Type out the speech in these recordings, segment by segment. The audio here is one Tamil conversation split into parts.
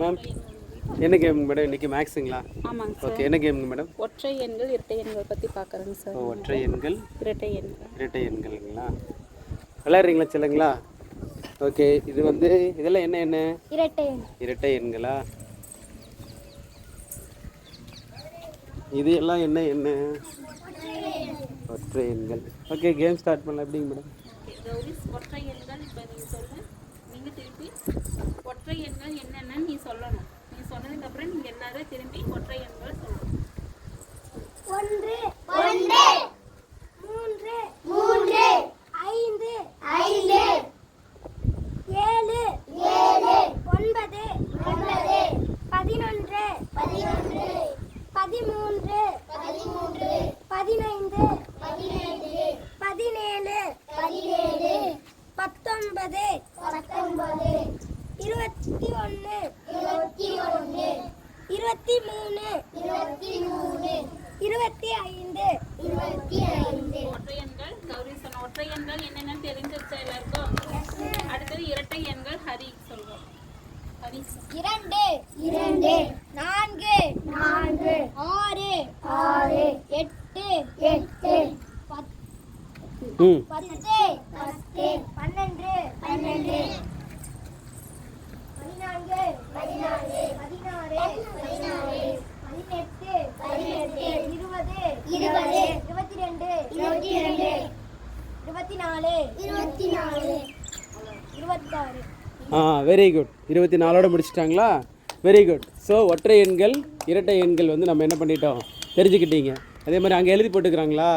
மேம் என்ன கேம் மேடம் இன்னைக்கு? மேக்ஸுங்களா ஆமாங்க சார். ஓகே என்ன கேமுங்க மேடம்? ஒற்றை எண்கள் இரட்டை எண்கள் பற்றி பார்க்குறேங்க சார். ஒற்றை எண்கள்? இரட்டை எண்கள். இரட்டை எண்களுங்களா? விளையாடுறீங்களா சொல்லுங்களா? ஓகே இது வந்து இதெல்லாம் என்ன என்ன இரட்டை எண். இரட்டை எண்களா? இது எல்லாம் என்ன என்ன ஒற்றை எண்கள். ஓகே கேம் ஸ்டார்ட் பண்ணலாம். எப்படிங்க மேடம்? ஒற்றை எண்கள் இப்போ நீ சொல்லு நீங்கள் திருப்பி ஒற்றை எண்கள் என்னென்னு நீ சொல்லணும். நீ சொன்னதுக்கப்புறம் நீங்கள் எல்லாரும் திரும்பி ஒற்றை எண்கள் சொல்லணும். ஒன்று ஒன்று ஒன்று இருபத்தி ஒன்று. இருபத்தி மூணு இருபத்தி மூணு இருபத்தி ஐந்து. இருபத்தி ஐந்து ஒற்றை எண்கள் கௌரி சொன்ன ஒற்றை எண்கள் என்னென்னு தெரிஞ்சிருச்சா எல்லாருக்கும்? அடுத்தது இரட்டை எண்கள் ஹரி சொல்வோம். இரண்டு. இரண்டு. நான்கு. நான்கு. ஆறு. ஆறு. எட்டு. எட்டு. பத்து. பத்து. பன்னெண்டு. பன்னெண்டு. இருபத்தி நாலு இருபத்தி நாலு இருபத்தாறு. ஆ வெரி குட் இருபத்தி நாலோட முடிச்சிட்டாங்களா? வெரி குட் ஸோ ஒற்றை எண்கள் இரட்டை எண்கள் வந்து நம்ம என்ன பண்ணிட்டோம்? தெரிஞ்சுக்கிட்டீங்க. அதே மாதிரி அங்கே எழுதி போட்டுக்கிறாங்களா?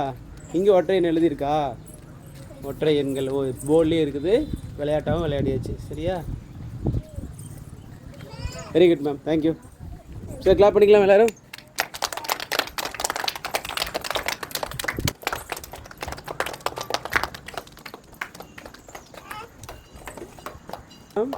இங்கே ஒற்றை எண் எழுதியிருக்கா? ஒற்றை எண்கள். ஓ போர்ட்லேயே இருக்குது. விளையாட்டாகவும் விளையாடியாச்சு. சரியா? Very good ma'am thank you சரி கிளாப் பண்ணிக்கலாம் எல்லாரும். மேம்